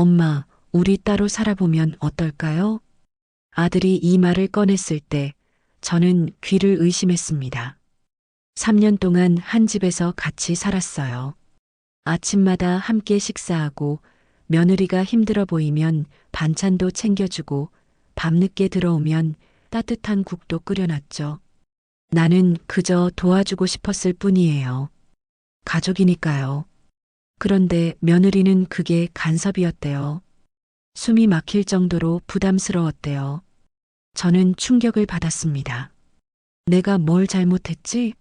엄마, 우리 따로 살아보면 어떨까요? 아들이 이 말을 꺼냈을 때 저는 귀를 의심했습니다. 3년 동안 한 집에서 같이 살았어요. 아침마다 함께 식사하고 며느리가 힘들어 보이면 반찬도 챙겨주고 밤늦게 들어오면 따뜻한 국도 끓여놨죠. 나는 그저 도와주고 싶었을 뿐이에요. 가족이니까요. 그런데 며느리는 그게 간섭이었대요. 숨이 막힐 정도로 부담스러웠대요. 저는 충격을 받았습니다. 내가 뭘 잘못했지?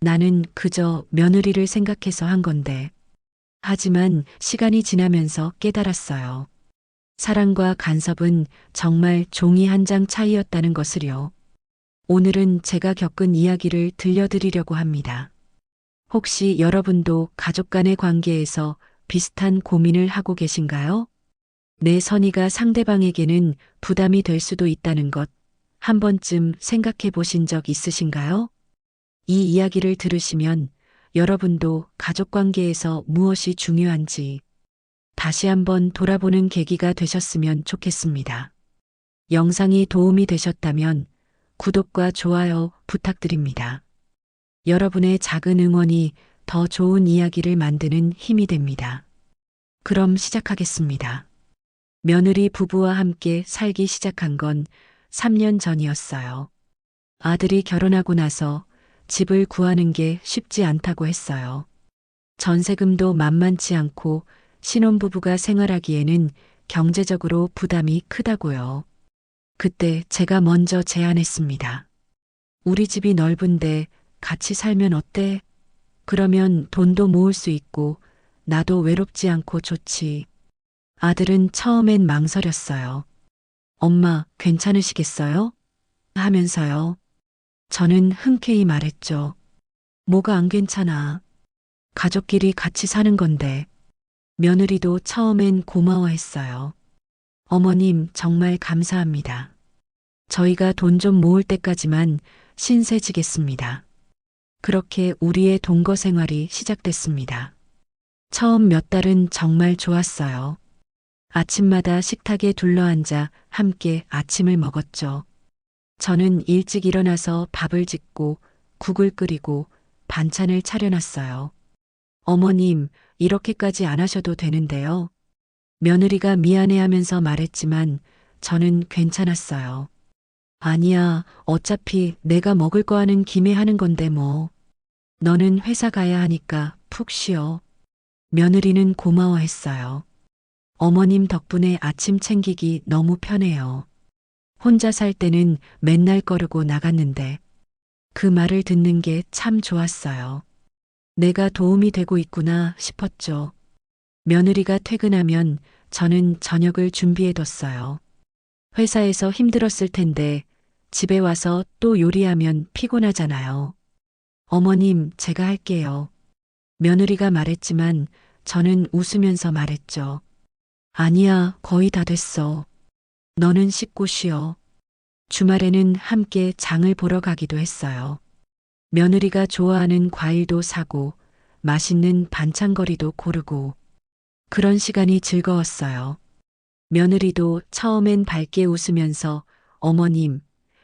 나는 그저 며느리를 생각해서 한 건데. 하지만 시간이 지나면서 깨달았어요. 사랑과 간섭은 정말 종이 한 장 차이였다는 것을요. 오늘은 제가 겪은 이야기를 들려드리려고 합니다. 혹시 여러분도 가족 간의 관계에서 비슷한 고민을 하고 계신가요? 내 선의가 상대방에게는 부담이 될 수도 있다는 것 한 번쯤 생각해 보신 적 있으신가요? 이 이야기를 들으시면 여러분도 가족 관계에서 무엇이 중요한지 다시 한번 돌아보는 계기가 되셨으면 좋겠습니다. 영상이 도움이 되셨다면 구독과 좋아요 부탁드립니다. 여러분의 작은 응원이 더 좋은 이야기를 만드는 힘이 됩니다. 그럼 시작하겠습니다. 며느리 부부와 함께 살기 시작한 건 3년 전이었어요. 아들이 결혼하고 나서 집을 구하는 게 쉽지 않다고 했어요. 전세금도 만만치 않고 신혼부부가 생활하기에는 경제적으로 부담이 크다고요. 그때 제가 먼저 제안했습니다. 우리 집이 넓은데 같이 살면 어때? 그러면 돈도 모을 수 있고 나도 외롭지 않고 좋지. 아들은 처음엔 망설였어요. 엄마, 괜찮으시겠어요? 하면서요. 저는 흔쾌히 말했죠. 뭐가 안 괜찮아. 가족끼리 같이 사는 건데. 며느리도 처음엔 고마워했어요. 어머님, 정말 감사합니다. 저희가 돈 좀 모을 때까지만 신세 지겠습니다. 그렇게 우리의 동거 생활이 시작됐습니다. 처음 몇 달은 정말 좋았어요. 아침마다 식탁에 둘러앉아 함께 아침을 먹었죠. 저는 일찍 일어나서 밥을 짓고 국을 끓이고 반찬을 차려놨어요. 어머님, 이렇게까지 안 하셔도 되는데요. 며느리가 미안해 하면서 말했지만 저는 괜찮았어요. 아니야, 어차피 내가 먹을 거 하는 김에 하는 건데 뭐. 너는 회사 가야 하니까 푹 쉬어. 며느리는 고마워했어요. 어머님 덕분에 아침 챙기기 너무 편해요. 혼자 살 때는 맨날 거르고 나갔는데 그 말을 듣는 게 참 좋았어요. 내가 도움이 되고 있구나 싶었죠. 며느리가 퇴근하면 저는 저녁을 준비해뒀어요. 회사에서 힘들었을 텐데 집에 와서 또 요리하면 피곤하잖아요. 어머님, 제가 할게요. 며느리가 말했지만 저는 웃으면서 말했죠. 아니야, 거의 다 됐어. 너는 씻고 쉬어. 주말에는 함께 장을 보러 가기도 했어요. 며느리가 좋아하는 과일도 사고 맛있는 반찬거리도 고르고 그런 시간이 즐거웠어요. 며느리도 처음엔 밝게 웃으면서 어머님,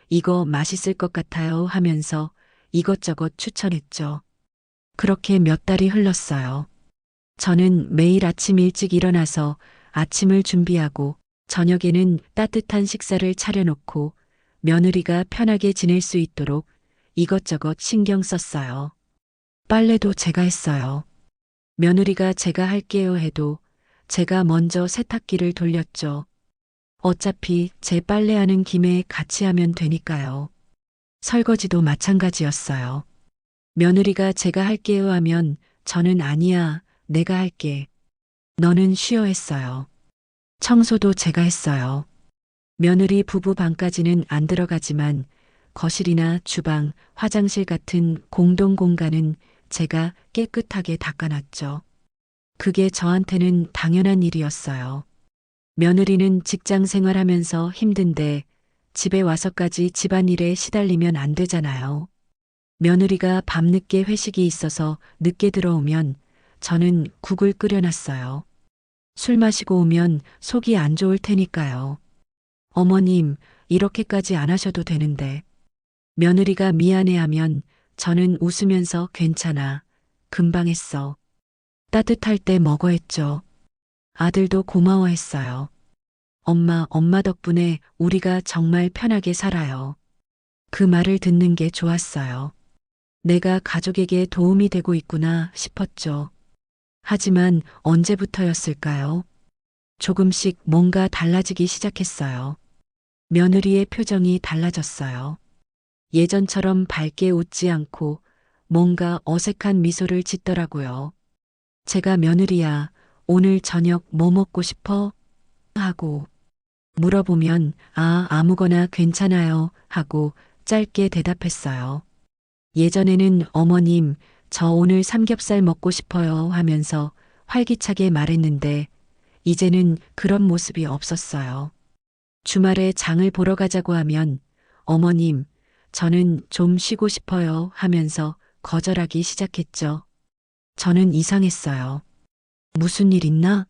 이거 맛있을 것 같아요 하면서 이것저것 추천했죠. 그렇게 몇 달이 흘렀어요. 저는 매일 아침 일찍 일어나서 아침을 준비하고 저녁에는 따뜻한 식사를 차려놓고 며느리가 편하게 지낼 수 있도록 이것저것 신경 썼어요. 빨래도 제가 했어요. 며느리가 제가 할게요 해도 제가 먼저 세탁기를 돌렸죠. 어차피 제 빨래하는 김에 같이 하면 되니까요. 설거지도 마찬가지였어요. 며느리가 제가 할게요 하면 저는 아니야, 내가 할게. 너는 쉬어 했어요. 청소도 제가 했어요. 며느리 부부 방까지는 안 들어가지만 거실이나 주방, 화장실 같은 공동 공간은 제가 깨끗하게 닦아놨죠. 그게 저한테는 당연한 일이었어요. 며느리는 직장 생활하면서 힘든데 집에 와서까지 집안일에 시달리면 안 되잖아요. 며느리가 밤늦게 회식이 있어서 늦게 들어오면 저는 국을 끓여놨어요. 술 마시고 오면 속이 안 좋을 테니까요. 어머님, 이렇게까지 안 하셔도 되는데. 며느리가 미안해하면 저는 웃으면서 괜찮아. 금방 했어. 따뜻할 때 먹어 했죠. 아들도 고마워했어요. 엄마, 엄마 덕분에 우리가 정말 편하게 살아요. 그 말을 듣는 게 좋았어요. 내가 가족에게 도움이 되고 있구나 싶었죠. 하지만 언제부터였을까요? 조금씩 뭔가 달라지기 시작했어요. 며느리의 표정이 달라졌어요. 예전처럼 밝게 웃지 않고 뭔가 어색한 미소를 짓더라고요. 제가 며느리야, 오늘 저녁 뭐 먹고 싶어? 하고 물어보면 아, 아무거나 괜찮아요 하고 짧게 대답했어요. 예전에는 어머님, 저 오늘 삼겹살 먹고 싶어요 하면서 활기차게 말했는데 이제는 그런 모습이 없었어요. 주말에 장을 보러 가자고 하면 어머님, 저는 좀 쉬고 싶어요 하면서 거절하기 시작했죠. 저는 이상했어요. 무슨 일 있나?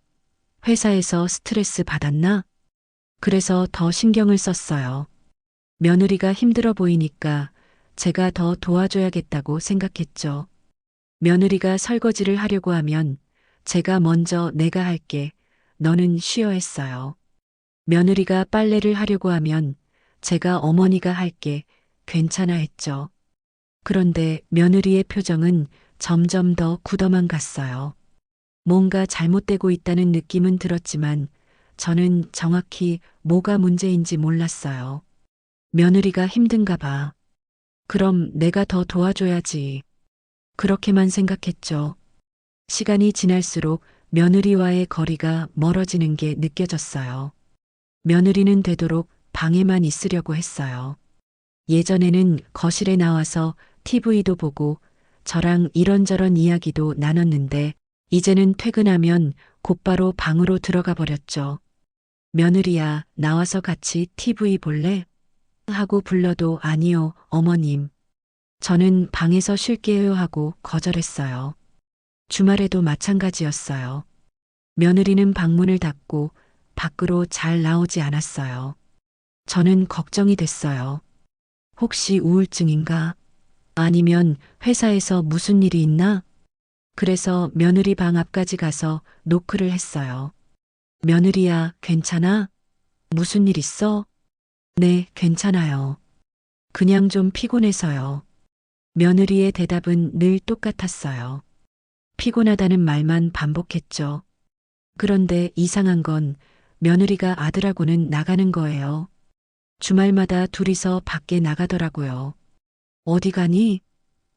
회사에서 스트레스 받았나? 그래서 더 신경을 썼어요. 며느리가 힘들어 보이니까 제가 더 도와줘야겠다고 생각했죠. 며느리가 설거지를 하려고 하면 제가 먼저 내가 할게, 너는 쉬어 했어요. 며느리가 빨래를 하려고 하면 제가 어머니가 할게, 괜찮아 했죠. 그런데 며느리의 표정은 점점 더 굳어만 갔어요. 뭔가 잘못되고 있다는 느낌은 들었지만 저는 정확히 뭐가 문제인지 몰랐어요. 며느리가 힘든가 봐. 그럼 내가 더 도와줘야지. 그렇게만 생각했죠. 시간이 지날수록 며느리와의 거리가 멀어지는 게 느껴졌어요. 며느리는 되도록 방에만 있으려고 했어요. 예전에는 거실에 나와서 TV도 보고 저랑 이런저런 이야기도 나눴는데 이제는 퇴근하면 곧바로 방으로 들어가 버렸죠. 며느리야, 나와서 같이 TV 볼래? 하고 불러도 아니요, 어머님. 저는 방에서 쉴게요 하고 거절했어요. 주말에도 마찬가지였어요. 며느리는 방문을 닫고 밖으로 잘 나오지 않았어요. 저는 걱정이 됐어요. 혹시 우울증인가? 아니면 회사에서 무슨 일이 있나? 그래서 며느리 방 앞까지 가서 노크를 했어요. 며느리야, 괜찮아? 무슨 일 있어? 네, 괜찮아요. 그냥 좀 피곤해서요. 며느리의 대답은 늘 똑같았어요. 피곤하다는 말만 반복했죠. 그런데 이상한 건 며느리가 아들하고는 나가는 거예요. 주말마다 둘이서 밖에 나가더라고요. 어디 가니?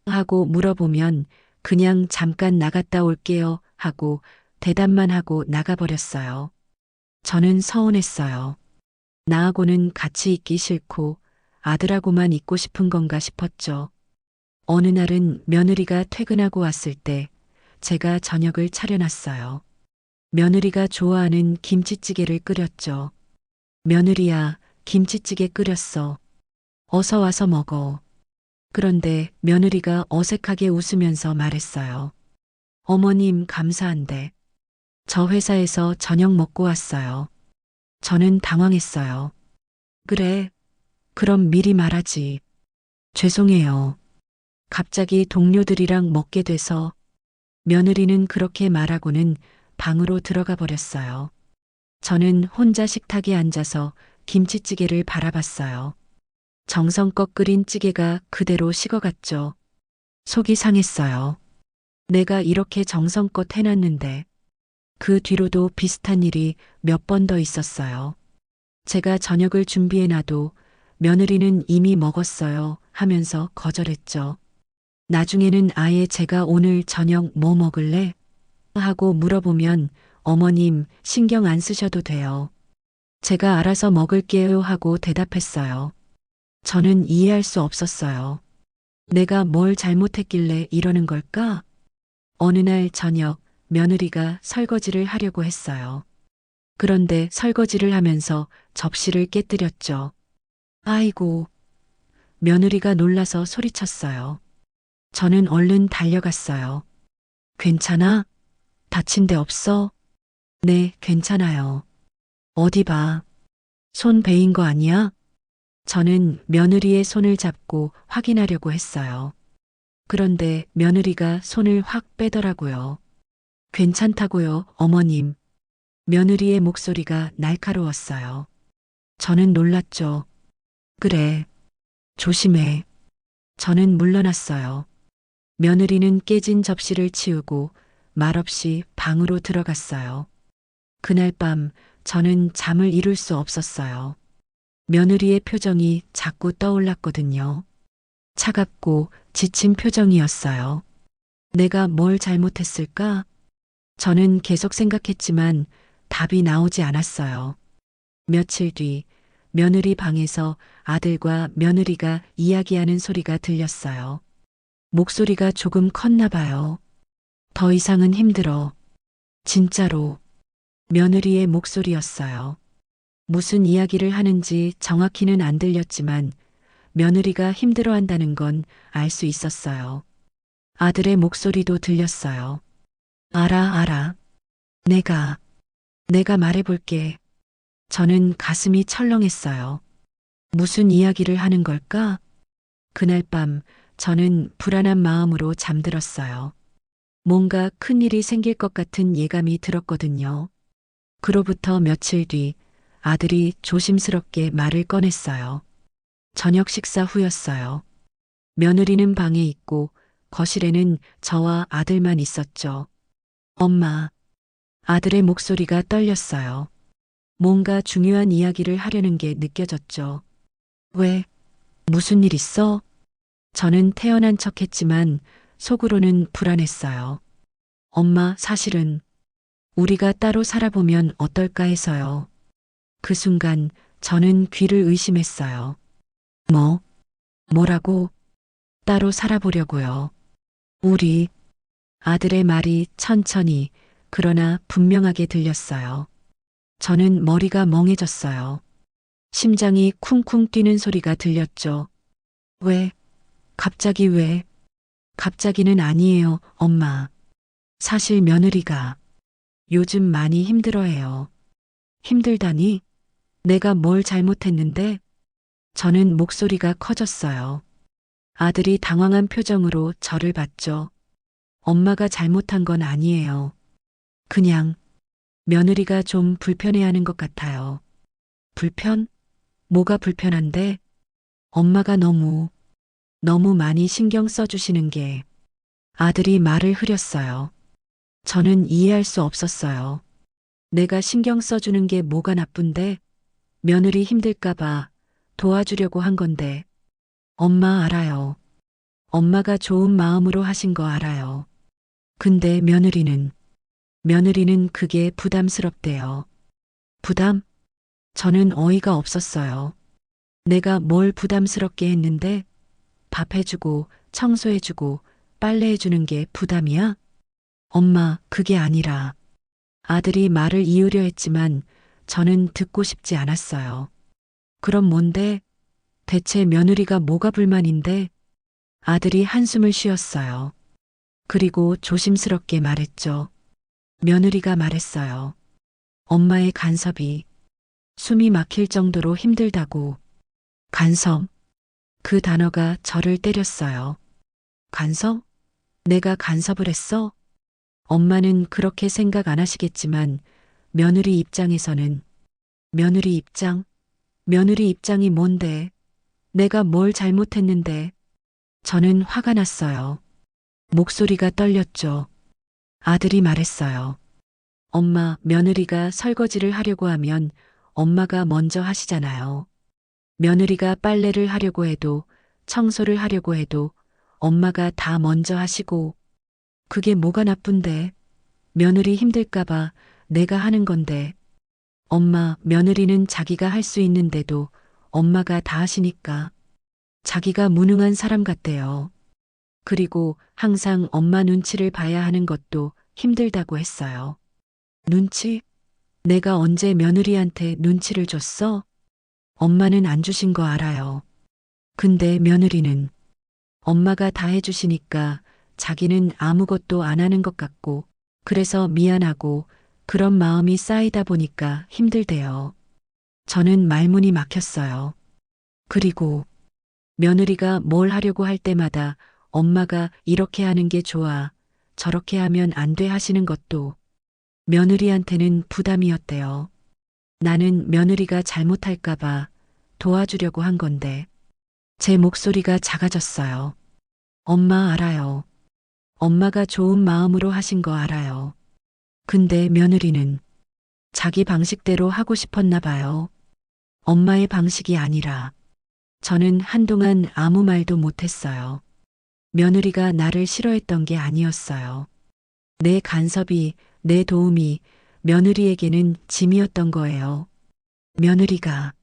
하고 물어보면 그냥 잠깐 나갔다 올게요 하고 대답만 하고 나가버렸어요. 저는 서운했어요. 나하고는 같이 있기 싫고 아들하고만 있고 싶은 건가 싶었죠. 어느 날은 며느리가 퇴근하고 왔을 때 제가 저녁을 차려놨어요. 며느리가 좋아하는 김치찌개를 끓였죠. 며느리야, 김치찌개 끓였어. 어서 와서 먹어. 그런데 며느리가 어색하게 웃으면서 말했어요. 어머님 감사한데. 저 회사에서 저녁 먹고 왔어요. 저는 당황했어요. 그래. 그럼 미리 말하지. 죄송해요. 갑자기 동료들이랑 먹게 돼서 며느리는 그렇게 말하고는 방으로 들어가 버렸어요. 저는 혼자 식탁에 앉아서 김치찌개를 바라봤어요. 정성껏 끓인 찌개가 그대로 식어갔죠. 속이 상했어요. 내가 이렇게 정성껏 해놨는데 그 뒤로도 비슷한 일이 몇 번 더 있었어요. 제가 저녁을 준비해놔도 며느리는 이미 먹었어요 하면서 거절했죠. 나중에는 아예 제가 오늘 저녁 뭐 먹을래? 하고 물어보면 어머님 신경 안 쓰셔도 돼요. 제가 알아서 먹을게요 하고 대답했어요. 저는 이해할 수 없었어요. 내가 뭘 잘못했길래 이러는 걸까? 어느 날 저녁 며느리가 설거지를 하려고 했어요. 그런데 설거지를 하면서 접시를 깨뜨렸죠. 아이고. 며느리가 놀라서 소리쳤어요. 저는 얼른 달려갔어요. 괜찮아? 다친 데 없어? 네, 괜찮아요. 어디 봐. 손 베인 거 아니야? 저는 며느리의 손을 잡고 확인하려고 했어요. 그런데 며느리가 손을 확 빼더라고요. 괜찮다고요, 어머님. 며느리의 목소리가 날카로웠어요. 저는 놀랐죠. 그래. 조심해. 저는 물러났어요. 며느리는 깨진 접시를 치우고 말없이 방으로 들어갔어요. 그날 밤 저는 잠을 이룰 수 없었어요. 며느리의 표정이 자꾸 떠올랐거든요. 차갑고 지친 표정이었어요. 내가 뭘 잘못했을까? 저는 계속 생각했지만 답이 나오지 않았어요. 며칠 뒤 며느리 방에서 아들과 며느리가 이야기하는 소리가 들렸어요. 목소리가 조금 컸나 봐요. 더 이상은 힘들어. 진짜로. 며느리의 목소리였어요. 무슨 이야기를 하는지 정확히는 안 들렸지만 며느리가 힘들어 한다는 건 알 수 있었어요. 아들의 목소리도 들렸어요. 알아, 알아. 내가, 내가 말해볼게. 저는 가슴이 철렁했어요. 무슨 이야기를 하는 걸까? 그날 밤 저는 불안한 마음으로 잠들었어요. 뭔가 큰 일이 생길 것 같은 예감이 들었거든요. 그로부터 며칠 뒤 아들이 조심스럽게 말을 꺼냈어요. 저녁 식사 후였어요. 며느리는 방에 있고 거실에는 저와 아들만 있었죠. 엄마. 아들의 목소리가 떨렸어요. 뭔가 중요한 이야기를 하려는 게 느껴졌죠. 왜? 무슨 일 있어? 저는 태어난 척 했지만 속으로는 불안했어요. 엄마, 사실은 우리가 따로 살아보면 어떨까 해서요. 그 순간 저는 귀를 의심했어요. 뭐? 뭐라고? 따로 살아보려고요. 우리 아들의 말이 천천히 그러나 분명하게 들렸어요. 저는 머리가 멍해졌어요. 심장이 쿵쿵 뛰는 소리가 들렸죠. 왜? 갑자기 왜? 갑자기는 아니에요, 엄마. 사실 며느리가 요즘 많이 힘들어해요. 힘들다니? 내가 뭘 잘못했는데? 저는 목소리가 커졌어요. 아들이 당황한 표정으로 저를 봤죠. 엄마가 잘못한 건 아니에요. 그냥 며느리가 좀 불편해하는 것 같아요. 불편? 뭐가 불편한데? 엄마가 너무, 너무 많이 신경 써주시는 게 아들이 말을 흐렸어요. 저는 이해할 수 없었어요. 내가 신경 써주는 게 뭐가 나쁜데? 며느리 힘들까봐 도와주려고 한 건데. 엄마 알아요. 엄마가 좋은 마음으로 하신 거 알아요. 근데 며느리는, 며느리는 그게 부담스럽대요. 부담? 저는 어이가 없었어요. 내가 뭘 부담스럽게 했는데 밥 해주고 청소해주고 빨래해주는 게 부담이야? 엄마, 그게 아니라 아들이 말을 이으려 했지만 저는 듣고 싶지 않았어요. 그럼 뭔데? 대체 며느리가 뭐가 불만인데? 아들이 한숨을 쉬었어요. 그리고 조심스럽게 말했죠. 며느리가 말했어요. 엄마의 간섭이 숨이 막힐 정도로 힘들다고. 간섭. 그 단어가 저를 때렸어요. 간섭? 내가 간섭을 했어? 엄마는 그렇게 생각 안 하시겠지만 며느리 입장에서는 며느리 입장? 며느리 입장이 뭔데? 내가 뭘 잘못했는데? 저는 화가 났어요. 목소리가 떨렸죠. 아들이 말했어요. 엄마, 며느리가 설거지를 하려고 하면 엄마가 먼저 하시잖아요. 며느리가 빨래를 하려고 해도 청소를 하려고 해도 엄마가 다 먼저 하시고 그게 뭐가 나쁜데 며느리 힘들까봐 내가 하는 건데 엄마 며느리는 자기가 할 수 있는데도 엄마가 다 하시니까 자기가 무능한 사람 같대요. 그리고 항상 엄마 눈치를 봐야 하는 것도 힘들다고 했어요. 눈치? 내가 언제 며느리한테 눈치를 줬어? 엄마는 안 주신 거 알아요. 근데 며느리는 엄마가 다 해주시니까 자기는 아무것도 안 하는 것 같고, 그래서 미안하고 그런 마음이 쌓이다 보니까 힘들대요. 저는 말문이 막혔어요. 그리고 며느리가 뭘 하려고 할 때마다 엄마가 이렇게 하는 게 좋아, 저렇게 하면 안 돼 하시는 것도 며느리한테는 부담이었대요. 나는 며느리가 잘못할까봐 도와주려고 한 건데, 제 목소리가 작아졌어요. 엄마 알아요. 엄마가 좋은 마음으로 하신 거 알아요. 근데 며느리는 자기 방식대로 하고 싶었나 봐요. 엄마의 방식이 아니라 저는 한동안 아무 말도 못했어요. 며느리가 나를 싫어했던 게 아니었어요. 내 간섭이, 내 도움이 며느리에게는 짐이었던 거예요. 며느리가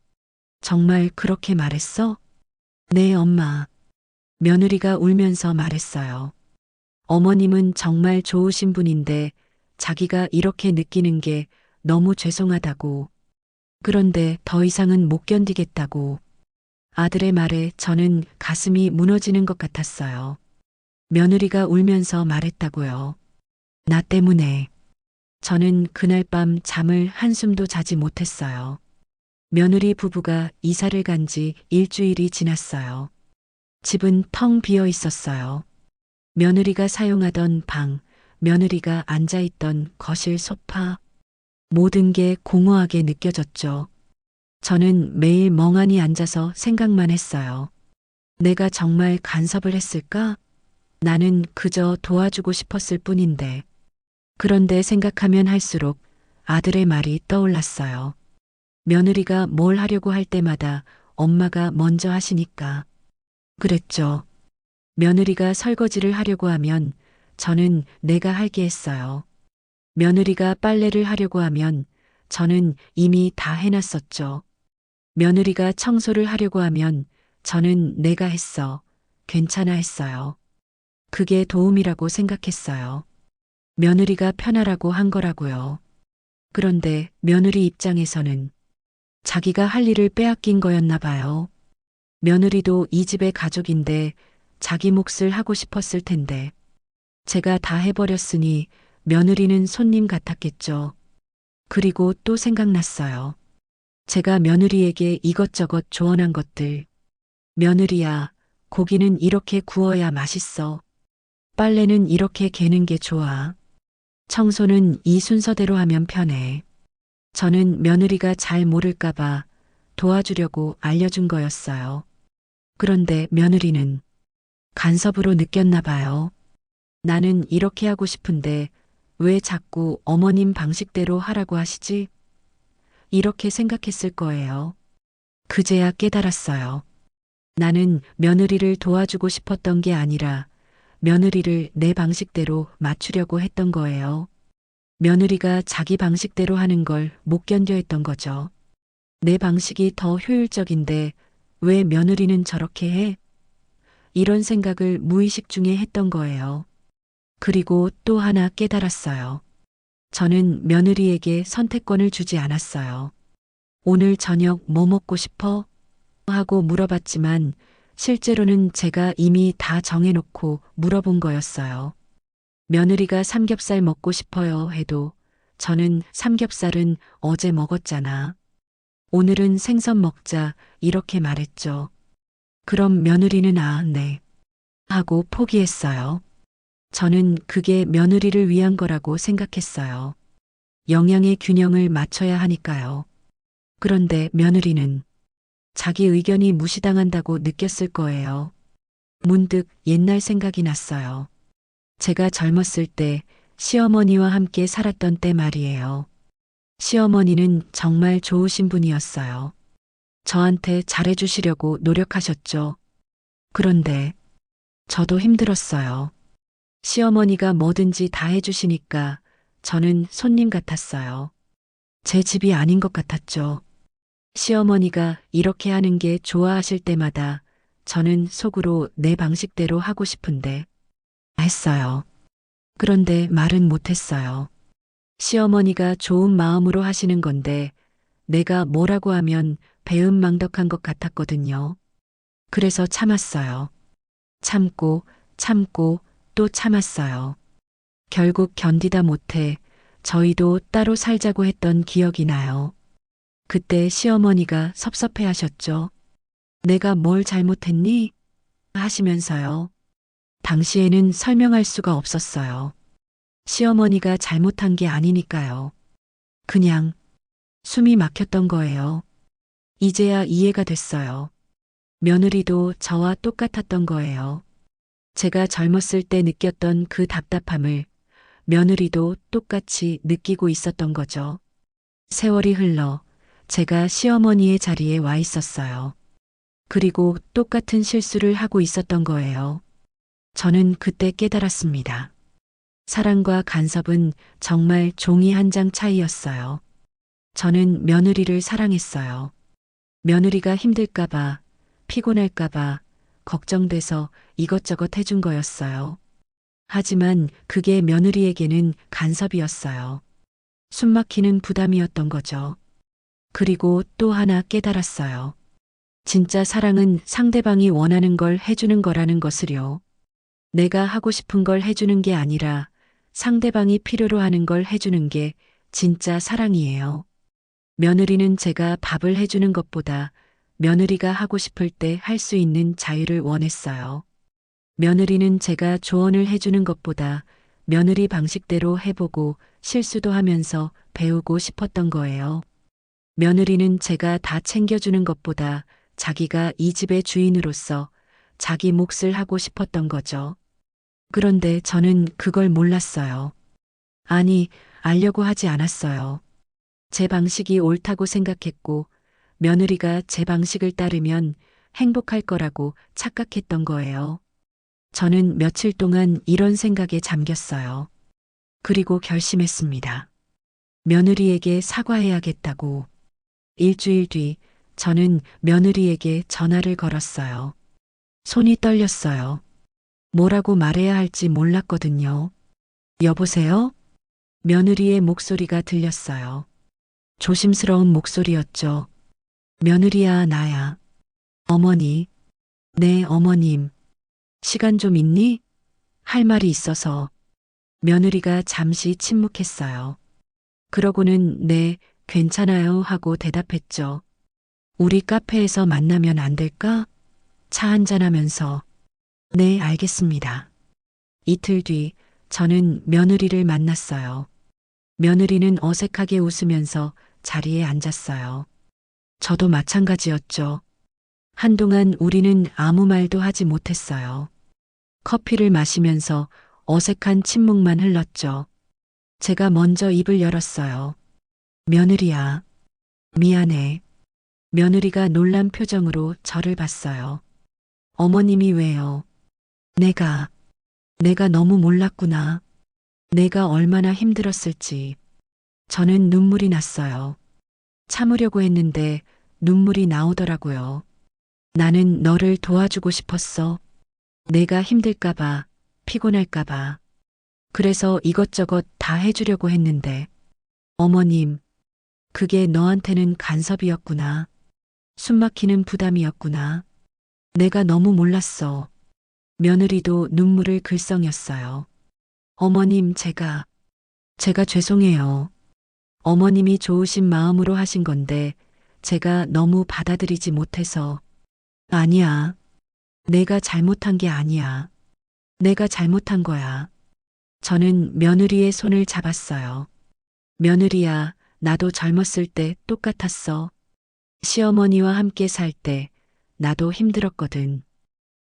정말 그렇게 말했어? 네, 엄마. 며느리가 울면서 말했어요. 어머님은 정말 좋으신 분인데 자기가 이렇게 느끼는 게 너무 죄송하다고. 그런데 더 이상은 못 견디겠다고. 아들의 말에 저는 가슴이 무너지는 것 같았어요. 며느리가 울면서 말했다고요. 나 때문에. 저는 그날 밤 잠을 한숨도 자지 못했어요. 며느리 부부가 이사를 간 지 일주일이 지났어요. 집은 텅 비어 있었어요. 며느리가 사용하던 방, 며느리가 앉아있던 거실 소파, 모든 게 공허하게 느껴졌죠. 저는 매일 멍하니 앉아서 생각만 했어요. 내가 정말 간섭을 했을까? 나는 그저 도와주고 싶었을 뿐인데. 그런데 생각하면 할수록 아들의 말이 떠올랐어요. 며느리가 뭘 하려고 할 때마다 엄마가 먼저 하시니까. 그랬죠. 며느리가 설거지를 하려고 하면 저는 내가 할게 했어요. 며느리가 빨래를 하려고 하면 저는 이미 다 해놨었죠. 며느리가 청소를 하려고 하면 저는 내가 했어. 괜찮아 했어요. 그게 도움이라고 생각했어요. 며느리가 편하라고 한 거라고요. 그런데 며느리 입장에서는 자기가 할 일을 빼앗긴 거였나 봐요. 며느리도 이 집의 가족인데 자기 몫을 하고 싶었을 텐데 제가 다 해버렸으니 며느리는 손님 같았겠죠. 그리고 또 생각났어요. 제가 며느리에게 이것저것 조언한 것들. 며느리야, 고기는 이렇게 구워야 맛있어. 빨래는 이렇게 개는 게 좋아. 청소는 이 순서대로 하면 편해. 저는 며느리가 잘 모를까봐 도와주려고 알려준 거였어요. 그런데 며느리는 간섭으로 느꼈나 봐요. 나는 이렇게 하고 싶은데 왜 자꾸 어머님 방식대로 하라고 하시지? 이렇게 생각했을 거예요. 그제야 깨달았어요. 나는 며느리를 도와주고 싶었던 게 아니라 며느리를 내 방식대로 맞추려고 했던 거예요. 며느리가 자기 방식대로 하는 걸 못 견뎌 했던 거죠. 내 방식이 더 효율적인데 왜 며느리는 저렇게 해? 이런 생각을 무의식 중에 했던 거예요. 그리고 또 하나 깨달았어요. 저는 며느리에게 선택권을 주지 않았어요. 오늘 저녁 뭐 먹고 싶어? 하고 물어봤지만 실제로는 제가 이미 다 정해놓고 물어본 거였어요. 며느리가 삼겹살 먹고 싶어요 해도 저는 삼겹살은 어제 먹었잖아. 오늘은 생선 먹자 이렇게 말했죠. 그럼 며느리는 아, 네. 하고 포기했어요. 저는 그게 며느리를 위한 거라고 생각했어요. 영양의 균형을 맞춰야 하니까요. 그런데 며느리는 자기 의견이 무시당한다고 느꼈을 거예요. 문득 옛날 생각이 났어요. 제가 젊었을 때 시어머니와 함께 살았던 때 말이에요. 시어머니는 정말 좋으신 분이었어요. 저한테 잘해주시려고 노력하셨죠. 그런데 저도 힘들었어요. 시어머니가 뭐든지 다 해주시니까 저는 손님 같았어요. 제 집이 아닌 것 같았죠. 시어머니가 이렇게 하는 게 좋아하실 때마다 저는 속으로 내 방식대로 하고 싶은데 했어요. 그런데 말은 못했어요. 시어머니가 좋은 마음으로 하시는 건데 내가 뭐라고 하면 배은망덕한 것 같았거든요. 그래서 참았어요. 참고 참고 또 참았어요. 결국 견디다 못해 저희도 따로 살자고 했던 기억이 나요. 그때 시어머니가 섭섭해 하셨죠. 내가 뭘 잘못했니? 하시면서요. 당시에는 설명할 수가 없었어요. 시어머니가 잘못한 게 아니니까요. 그냥 숨이 막혔던 거예요. 이제야 이해가 됐어요. 며느리도 저와 똑같았던 거예요. 제가 젊었을 때 느꼈던 그 답답함을 며느리도 똑같이 느끼고 있었던 거죠. 세월이 흘러 제가 시어머니의 자리에 와 있었어요. 그리고 똑같은 실수를 하고 있었던 거예요. 저는 그때 깨달았습니다. 사랑과 간섭은 정말 종이 한 장 차이였어요. 저는 며느리를 사랑했어요. 며느리가 힘들까봐, 피곤할까봐, 걱정돼서 이것저것 해준 거였어요. 하지만 그게 며느리에게는 간섭이었어요. 숨 막히는 부담이었던 거죠. 그리고 또 하나 깨달았어요. 진짜 사랑은 상대방이 원하는 걸 해주는 거라는 것을요. 내가 하고 싶은 걸 해주는 게 아니라 상대방이 필요로 하는 걸 해주는 게 진짜 사랑이에요. 며느리는 제가 밥을 해주는 것보다 며느리가 하고 싶을 때 할 수 있는 자유를 원했어요. 며느리는 제가 조언을 해주는 것보다 며느리 방식대로 해보고 실수도 하면서 배우고 싶었던 거예요. 며느리는 제가 다 챙겨주는 것보다 자기가 이 집의 주인으로서 자기 몫을 하고 싶었던 거죠. 그런데 저는 그걸 몰랐어요. 아니, 알려고 하지 않았어요. 제 방식이 옳다고 생각했고, 며느리가 제 방식을 따르면 행복할 거라고 착각했던 거예요. 저는 며칠 동안 이런 생각에 잠겼어요. 그리고 결심했습니다. 며느리에게 사과해야겠다고. 일주일 뒤 저는 며느리에게 전화를 걸었어요. 손이 떨렸어요. 뭐라고 말해야 할지 몰랐거든요. 여보세요? 며느리의 목소리가 들렸어요. 조심스러운 목소리였죠. 며느리야, 나야. 어머니. 네, 어머님. 시간 좀 있니? 할 말이 있어서. 며느리가 잠시 침묵했어요. 그러고는 네, 괜찮아요 하고 대답했죠. 우리 카페에서 만나면 안 될까? 차 한잔하면서. 네, 알겠습니다. 이틀 뒤 저는 며느리를 만났어요. 며느리는 어색하게 웃으면서 자리에 앉았어요. 저도 마찬가지였죠. 한동안 우리는 아무 말도 하지 못했어요. 커피를 마시면서 어색한 침묵만 흘렀죠. 제가 먼저 입을 열었어요. 며느리야. 미안해. 며느리가 놀란 표정으로 저를 봤어요. 어머님이 왜요? 내가, 내가 너무 몰랐구나. 내가 얼마나 힘들었을지. 저는 눈물이 났어요. 참으려고 했는데 눈물이 나오더라고요. 나는 너를 도와주고 싶었어. 내가 힘들까봐, 피곤할까봐. 그래서 이것저것 다 해주려고 했는데. 어머님, 그게 너한테는 간섭이었구나. 숨막히는 부담이었구나. 내가 너무 몰랐어. 며느리도 눈물을 글썽였어요. 어머님, 제가, 제가 죄송해요. 어머님이 좋으신 마음으로 하신 건데, 제가 너무 받아들이지 못해서. 아니야. 내가 잘못한 게 아니야. 내가 잘못한 거야. 저는 며느리의 손을 잡았어요. 며느리야, 나도 젊었을 때 똑같았어. 시어머니와 함께 살 때 나도 힘들었거든.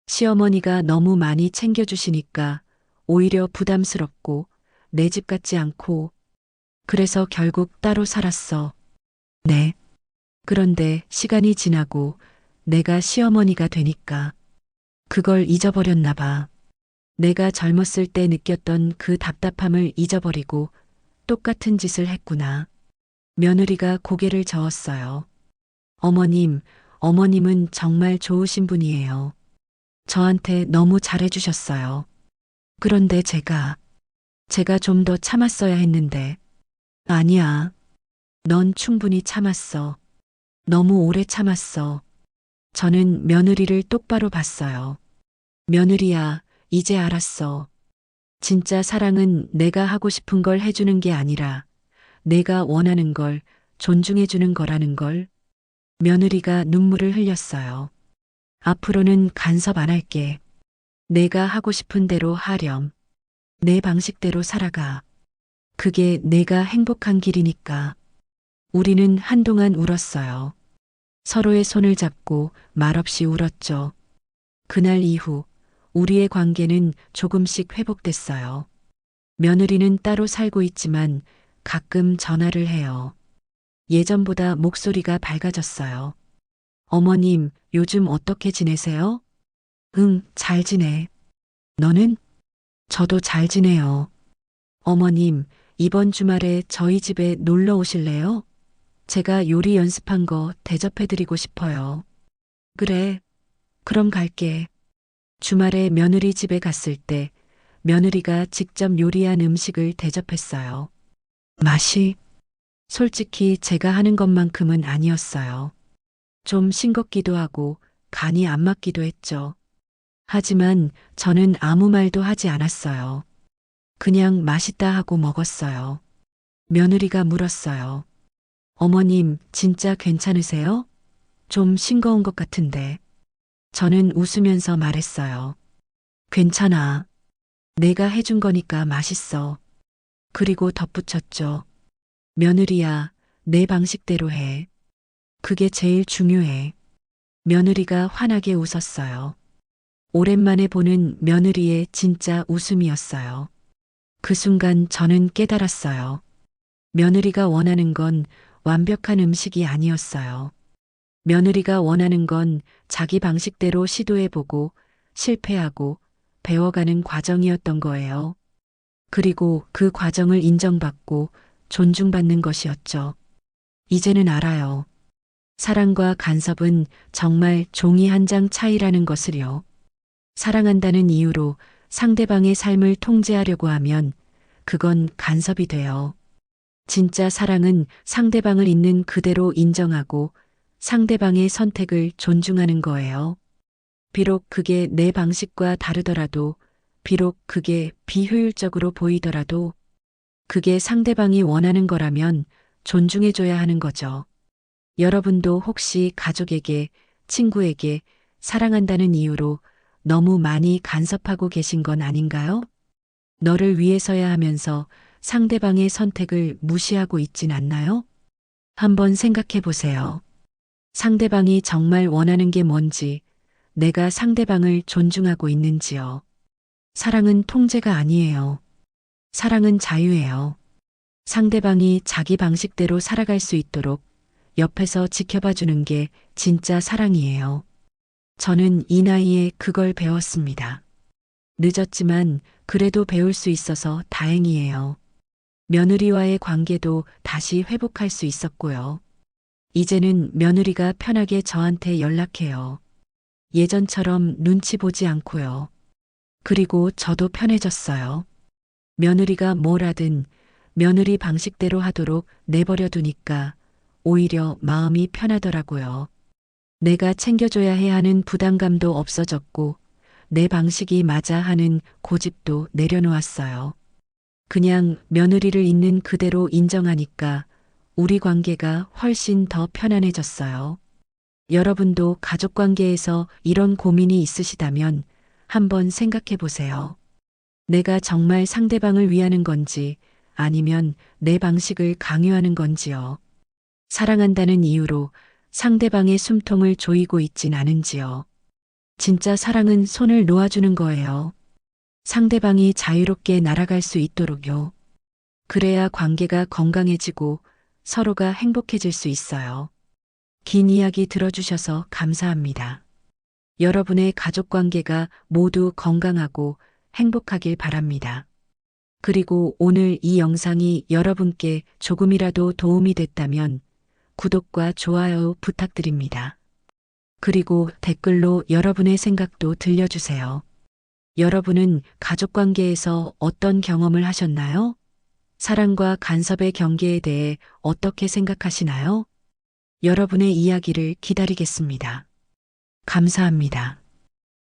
시어머니가 너무 많이 챙겨주시니까 오히려 부담스럽고 내 집 같지 않고 그래서 결국 따로 살았어. 네. 그런데 시간이 지나고 내가 시어머니가 되니까 그걸 잊어버렸나 봐. 내가 젊었을 때 느꼈던 그 답답함을 잊어버리고 똑같은 짓을 했구나. 며느리가 고개를 저었어요. 어머님, 어머님은 정말 좋으신 분이에요. 저한테 너무 잘해주셨어요. 그런데 제가, 제가 좀 더 참았어야 했는데. 아니야. 넌 충분히 참았어. 너무 오래 참았어. 저는 며느리를 똑바로 봤어요. 며느리야, 이제 알았어. 진짜 사랑은 내가 하고 싶은 걸 해주는 게 아니라 내가 원하는 걸 존중해주는 거라는 걸 며느리가 눈물을 흘렸어요. 앞으로는 간섭 안 할게. 내가 하고 싶은 대로 하렴. 내 방식대로 살아가. 그게 내가 행복한 길이니까. 우리는 한동안 울었어요. 서로의 손을 잡고 말없이 울었죠. 그날 이후 우리의 관계는 조금씩 회복됐어요. 며느리는 따로 살고 있지만 가끔 전화를 해요. 예전보다 목소리가 밝아졌어요. 어머님, 요즘 어떻게 지내세요? 응, 잘 지내. 너는? 저도 잘 지내요. 어머님, 이번 주말에 저희 집에 놀러 오실래요? 제가 요리 연습한 거 대접해드리고 싶어요. 그래. 그럼 갈게. 주말에 며느리 집에 갔을 때 며느리가 직접 요리한 음식을 대접했어요. 맛이 솔직히 제가 하는 것만큼은 아니었어요. 좀 싱겁기도 하고 간이 안 맞기도 했죠. 하지만 저는 아무 말도 하지 않았어요. 그냥 맛있다 하고 먹었어요. 며느리가 물었어요. 어머님, 진짜 괜찮으세요? 좀 싱거운 것 같은데. 저는 웃으면서 말했어요. 괜찮아. 내가 해준 거니까 맛있어. 그리고 덧붙였죠. 며느리야, 내 방식대로 해. 그게 제일 중요해. 며느리가 환하게 웃었어요. 오랜만에 보는 며느리의 진짜 웃음이었어요. 그 순간 저는 깨달았어요. 며느리가 원하는 건 완벽한 음식이 아니었어요. 며느리가 원하는 건 자기 방식대로 시도해보고 실패하고 배워가는 과정이었던 거예요. 그리고 그 과정을 인정받고 존중받는 것이었죠. 이제는 알아요. 사랑과 간섭은 정말 종이 한 장 차이라는 것을요. 사랑한다는 이유로 상대방의 삶을 통제하려고 하면 그건 간섭이 돼요. 진짜 사랑은 상대방을 있는 그대로 인정하고 상대방의 선택을 존중하는 거예요. 비록 그게 내 방식과 다르더라도, 비록 그게 비효율적으로 보이더라도, 그게 상대방이 원하는 거라면 존중해줘야 하는 거죠. 여러분도 혹시 가족에게, 친구에게 사랑한다는 이유로 너무 많이 간섭하고 계신 건 아닌가요? 너를 위해서야 하면서 상대방의 선택을 무시하고 있진 않나요? 한번 생각해 보세요. 상대방이 정말 원하는 게 뭔지, 내가 상대방을 존중하고 있는지요. 사랑은 통제가 아니에요. 사랑은 자유예요. 상대방이 자기 방식대로 살아갈 수 있도록 옆에서 지켜봐 주는 게 진짜 사랑이에요. 저는 이 나이에 그걸 배웠습니다. 늦었지만 그래도 배울 수 있어서 다행이에요. 며느리와의 관계도 다시 회복할 수 있었고요. 이제는 며느리가 편하게 저한테 연락해요. 예전처럼 눈치 보지 않고요. 그리고 저도 편해졌어요. 며느리가 뭘 하든 며느리 방식대로 하도록 내버려 두니까 오히려 마음이 편하더라고요. 내가 챙겨줘야 해 하는 부담감도 없어졌고 내 방식이 맞아 하는 고집도 내려놓았어요. 그냥 며느리를 있는 그대로 인정하니까 우리 관계가 훨씬 더 편안해졌어요. 여러분도 가족 관계에서 이런 고민이 있으시다면 한번 생각해 보세요. 내가 정말 상대방을 위하는 건지 아니면 내 방식을 강요하는 건지요. 사랑한다는 이유로 상대방의 숨통을 조이고 있진 않은지요. 진짜 사랑은 손을 놓아주는 거예요. 상대방이 자유롭게 날아갈 수 있도록요. 그래야 관계가 건강해지고 서로가 행복해질 수 있어요. 긴 이야기 들어주셔서 감사합니다. 여러분의 가족 관계가 모두 건강하고 행복하길 바랍니다. 그리고 오늘 이 영상이 여러분께 조금이라도 도움이 됐다면 구독과 좋아요 부탁드립니다. 그리고 댓글로 여러분의 생각도 들려주세요. 여러분은 가족 관계에서 어떤 경험을 하셨나요? 사랑과 간섭의 경계에 대해 어떻게 생각하시나요? 여러분의 이야기를 기다리겠습니다. 감사합니다.